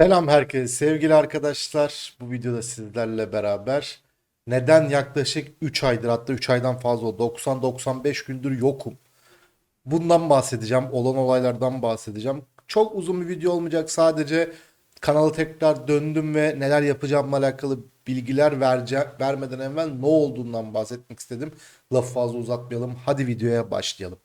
Selam herkese, sevgili arkadaşlar. Bu videoda sizlerle beraber neden yaklaşık 3 aydır hatta 3 aydan fazla oldu 90-95 gündür yokum. Bundan bahsedeceğim, olan olaylardan bahsedeceğim. Çok uzun bir video olmayacak. Sadece kanalı tekrar döndüm ve neler yapacağımla alakalı bilgiler vereceğim, vermeden evvel ne olduğundan bahsetmek istedim. Lafı fazla uzatmayalım. Hadi videoya başlayalım.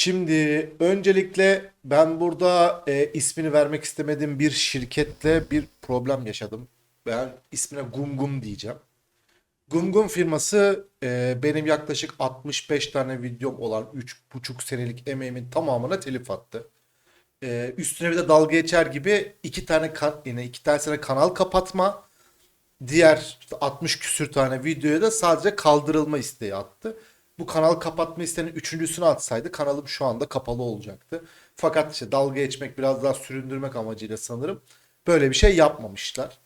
Şimdi öncelikle ben burada e, ismini vermek istemediğim bir şirketle bir problem yaşadım. Ben ismine Gumgum diyeceğim. Gumgum firması e, benim yaklaşık 65 tane videom olan 3,5 senelik emeğimin tamamına telif attı. E, üstüne bir de dalga geçer gibi iki tane kan, yine iki tane kanal kapatma, diğer işte 60 küsür tane videoya da sadece kaldırılma isteği attı. Bu kanal kapatma isteğinin üçüncüsünü atsaydı kanalım şu anda kapalı olacaktı. Fakat işte dalga geçmek biraz daha süründürmek amacıyla sanırım böyle bir şey yapmamışlar.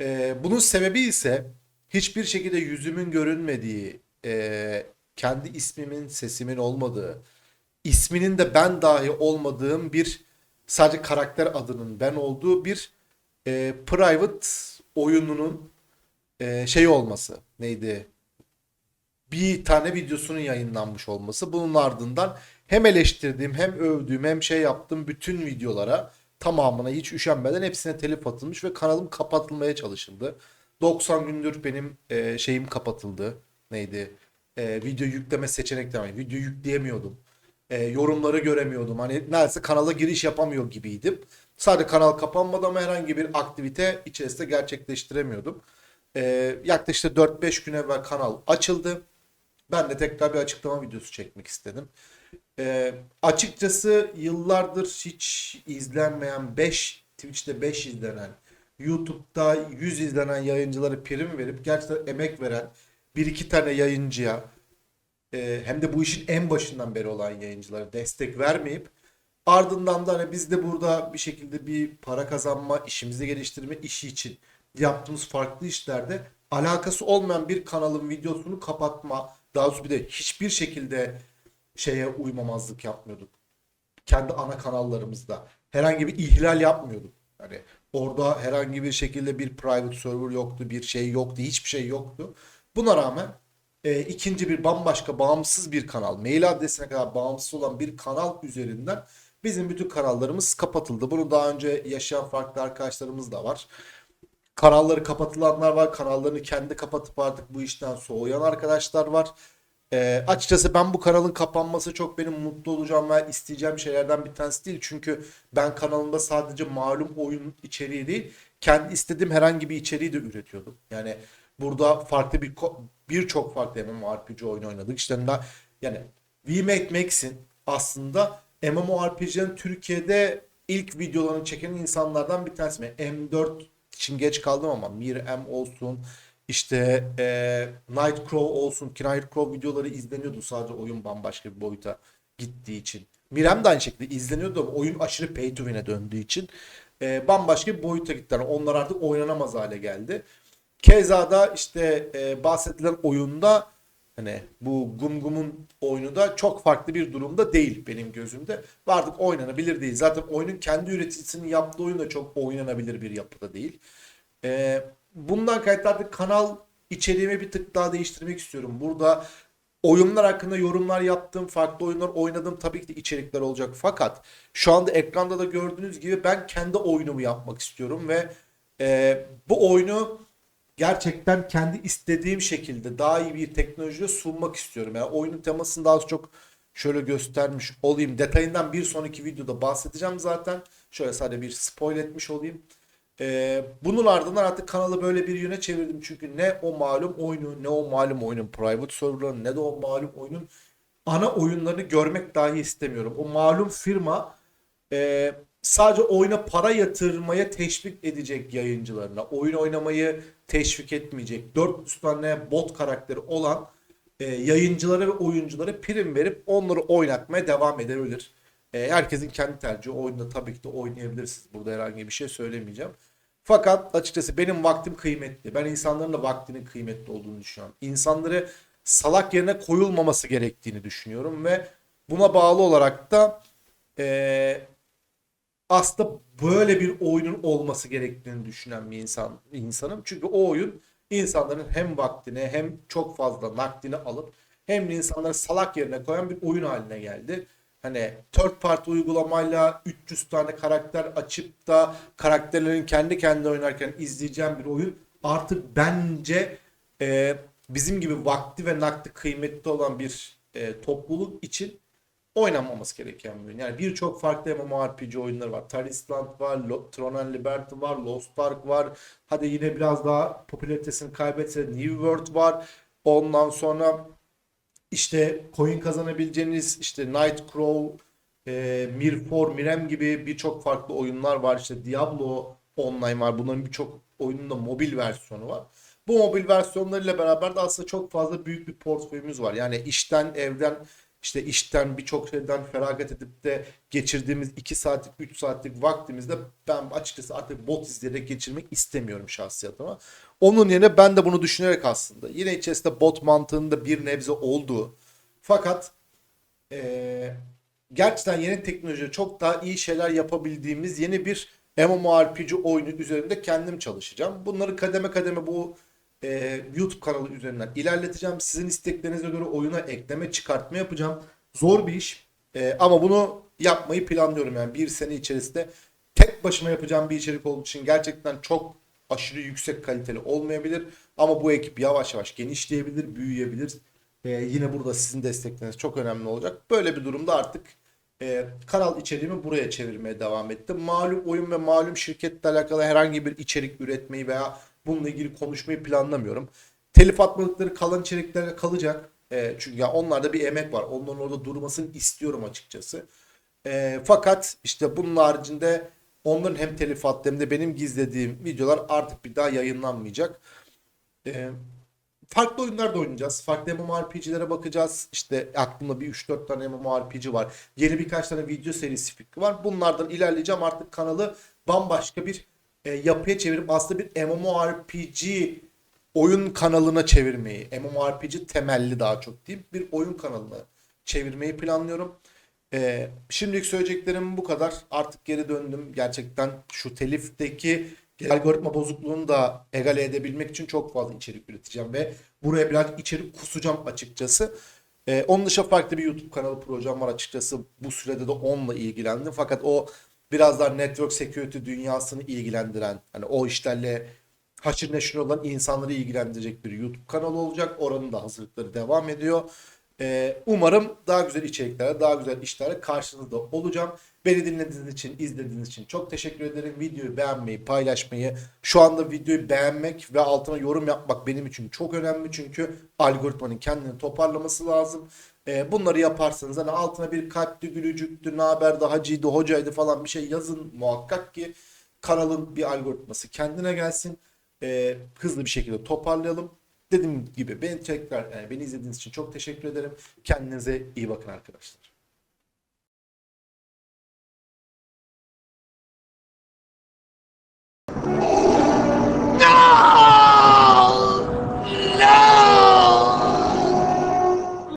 Ee, bunun sebebi ise hiçbir şekilde yüzümün görünmediği, e, kendi ismimin, sesimin olmadığı, isminin de ben dahi olmadığım bir sadece karakter adının ben olduğu bir e, private oyununun e, şey olması neydi? Bir tane videosunun yayınlanmış olması. Bunun ardından hem eleştirdiğim hem övdüğüm hem şey yaptığım bütün videolara tamamına hiç üşenmeden hepsine telif atılmış ve kanalım kapatılmaya çalışıldı. 90 gündür benim e, şeyim kapatıldı. Neydi? E, video yükleme seçenekleri. Video yükleyemiyordum. E, yorumları göremiyordum. Hani neredeyse kanala giriş yapamıyor gibiydim. Sadece kanal kapanmadı ama herhangi bir aktivite içerisinde gerçekleştiremiyordum. E, yaklaşık 4-5 gün evvel kanal açıldı. Ben de tekrar bir açıklama videosu çekmek istedim. E, açıkçası yıllardır hiç izlenmeyen 5 Twitch'te 5 izlenen YouTube'da 100 izlenen yayıncıları prim verip gerçekten emek veren bir iki tane yayıncıya e, hem de bu işin en başından beri olan yayıncılara destek vermeyip ardından da hani biz de burada bir şekilde bir para kazanma, işimizi geliştirme işi için yaptığımız farklı işlerde alakası olmayan bir kanalın videosunu kapatma, daha doğrusu bir de hiçbir şekilde şeye uymamazlık yapmıyorduk. Kendi ana kanallarımızda herhangi bir ihlal yapmıyorduk. Hani orada herhangi bir şekilde bir private server yoktu, bir şey yoktu, hiçbir şey yoktu. Buna rağmen e, ikinci bir bambaşka bağımsız bir kanal, mail adresine kadar bağımsız olan bir kanal üzerinden bizim bütün kanallarımız kapatıldı. Bunu daha önce yaşayan farklı arkadaşlarımız da var. Kanalları kapatılanlar var, kanallarını kendi kapatıp artık bu işten soğuyan arkadaşlar var. E, açıkçası ben bu kanalın kapanması çok benim mutlu olacağım ve isteyeceğim şeylerden bir tanesi değil. Çünkü ben kanalımda sadece malum oyun içeriği değil, kendi istediğim herhangi bir içeriği de üretiyordum. Yani burada farklı bir birçok farklı MMORPG oyunu oynadık. İşte yani We Make Max'in aslında MMORPG'nin Türkiye'de ilk videolarını çeken insanlardan bir tanesi. Ben M4 için geç kaldım ama Mir M olsun, işte e, Nightcrow olsun ki Nightcrow videoları izleniyordu sadece oyun bambaşka bir boyuta gittiği için. Mirem de aynı şekilde izleniyordu ama oyun aşırı pay to win'e döndüğü için e, bambaşka bir boyuta gitti. Yani onlar artık oynanamaz hale geldi. Keza da işte e, bahsedilen oyunda hani bu Gumgum'un oyunu da çok farklı bir durumda değil benim gözümde. Artık oynanabilir değil. Zaten oyunun kendi üreticisinin yaptığı oyun da çok oynanabilir bir yapıda değil. E, bundan kaynaklı kanal içeriğimi bir tık daha değiştirmek istiyorum. Burada oyunlar hakkında yorumlar yaptım, farklı oyunlar oynadım. Tabii ki de içerikler olacak. Fakat şu anda ekranda da gördüğünüz gibi ben kendi oyunumu yapmak istiyorum ve e, bu oyunu gerçekten kendi istediğim şekilde daha iyi bir teknolojiyle sunmak istiyorum. Yani oyunun temasını daha çok şöyle göstermiş olayım. Detayından bir sonraki videoda bahsedeceğim zaten. Şöyle sadece bir spoil etmiş olayım. Ee, bunun ardından artık kanalı böyle bir yöne çevirdim. Çünkü ne o malum oyunu, ne o malum oyunun private server'ını, ne de o malum oyunun ana oyunlarını görmek dahi istemiyorum. O malum firma e, sadece oyuna para yatırmaya teşvik edecek yayıncılarına. Oyun oynamayı teşvik etmeyecek. 400 tane bot karakteri olan e, yayıncılara ve oyunculara prim verip onları oynatmaya devam edebilir. E, herkesin kendi tercihi. Oyunda tabii ki de oynayabilirsiniz. Burada herhangi bir şey söylemeyeceğim. Fakat açıkçası benim vaktim kıymetli. Ben insanların da vaktinin kıymetli olduğunu düşünüyorum. İnsanları salak yerine koyulmaması gerektiğini düşünüyorum ve buna bağlı olarak da e, aslında böyle bir oyunun olması gerektiğini düşünen bir insan insanım. Çünkü o oyun insanların hem vaktini hem çok fazla nakdini alıp hem de insanları salak yerine koyan bir oyun haline geldi. Hani third party uygulamayla 300 tane karakter açıp da karakterlerin kendi kendine oynarken izleyeceğim bir oyun artık bence e, bizim gibi vakti ve nakdi kıymetli olan bir e, topluluk için oynanmaması gereken bir oyun. Yani birçok farklı MMORPG oyunları var. Tarisland var, Lo- Tron and Liberty var, Lost Ark var. Hadi yine biraz daha popülaritesini kaybetse New World var. Ondan sonra işte coin kazanabileceğiniz işte Nightcrow, e, Mirfor, Mirem gibi birçok farklı oyunlar var. İşte Diablo Online var. Bunların birçok oyunun da mobil versiyonu var. Bu mobil versiyonlarıyla beraber de aslında çok fazla büyük bir portföyümüz var. Yani işten, evden, işte işten birçok şeyden feragat edip de geçirdiğimiz 2 saatlik, 3 saatlik vaktimizde ben açıkçası artık bot izleyerek geçirmek istemiyorum şahsiyatıma. Onun yerine ben de bunu düşünerek aslında yine içerisinde bot mantığının da bir nebze olduğu fakat eee, gerçekten yeni teknolojiyle çok daha iyi şeyler yapabildiğimiz yeni bir MMORPG oyunu üzerinde kendim çalışacağım. Bunları kademe kademe bu e, YouTube kanalı üzerinden ilerleteceğim. Sizin isteklerinize göre oyuna ekleme çıkartma yapacağım. Zor bir iş E, ama bunu yapmayı planlıyorum yani bir sene içerisinde tek başıma yapacağım bir içerik olduğu için gerçekten çok aşırı yüksek kaliteli olmayabilir. Ama bu ekip yavaş yavaş genişleyebilir, büyüyebilir. E, yine burada sizin destekleriniz çok önemli olacak. Böyle bir durumda artık e, kanal içeriğimi buraya çevirmeye devam ettim. Malum oyun ve malum şirketle alakalı herhangi bir içerik üretmeyi veya bununla ilgili konuşmayı planlamıyorum. Telif atmadıkları kalan içeriklere kalacak. E, çünkü ya onlarda bir emek var. Onların orada durmasını istiyorum açıkçası. E, fakat işte bunun haricinde onların hem telif attı hem de benim gizlediğim videolar artık bir daha yayınlanmayacak. E, farklı oyunlar da oynayacağız. Farklı MMORPG'lere bakacağız. İşte aklımda bir 3-4 tane MMORPG var. Yeni birkaç tane video serisi fikri var. Bunlardan ilerleyeceğim. Artık kanalı bambaşka bir e, yapıya çevirip aslında bir MMORPG oyun kanalına çevirmeyi, MMORPG temelli daha çok diyeyim bir oyun kanalına çevirmeyi planlıyorum. Ee, şimdilik söyleyeceklerim bu kadar. Artık geri döndüm. Gerçekten şu telifteki algoritma bozukluğunu da egale edebilmek için çok fazla içerik üreteceğim ve buraya biraz içerik kusacağım açıkçası. Ee, onun dışında farklı bir YouTube kanalı projem var açıkçası. Bu sürede de onunla ilgilendim. Fakat o biraz daha network security dünyasını ilgilendiren, hani o işlerle haşır neşir olan insanları ilgilendirecek bir YouTube kanalı olacak. Oranın da hazırlıkları devam ediyor. Ee, umarım daha güzel içeriklerle, daha güzel işlerle karşınızda olacağım. Beni dinlediğiniz için, izlediğiniz için çok teşekkür ederim. Videoyu beğenmeyi, paylaşmayı, şu anda videoyu beğenmek ve altına yorum yapmak benim için çok önemli. Çünkü algoritmanın kendini toparlaması lazım. Ee, bunları yaparsanız hani altına bir kalpli, gülücüktü, ne haber, daha ciydi, hocaydı falan bir şey yazın muhakkak ki kanalın bir algoritması kendine gelsin. Ee, hızlı bir şekilde toparlayalım. Dediğim gibi beni tekrar beni izlediğiniz için çok teşekkür ederim. Kendinize iyi bakın arkadaşlar.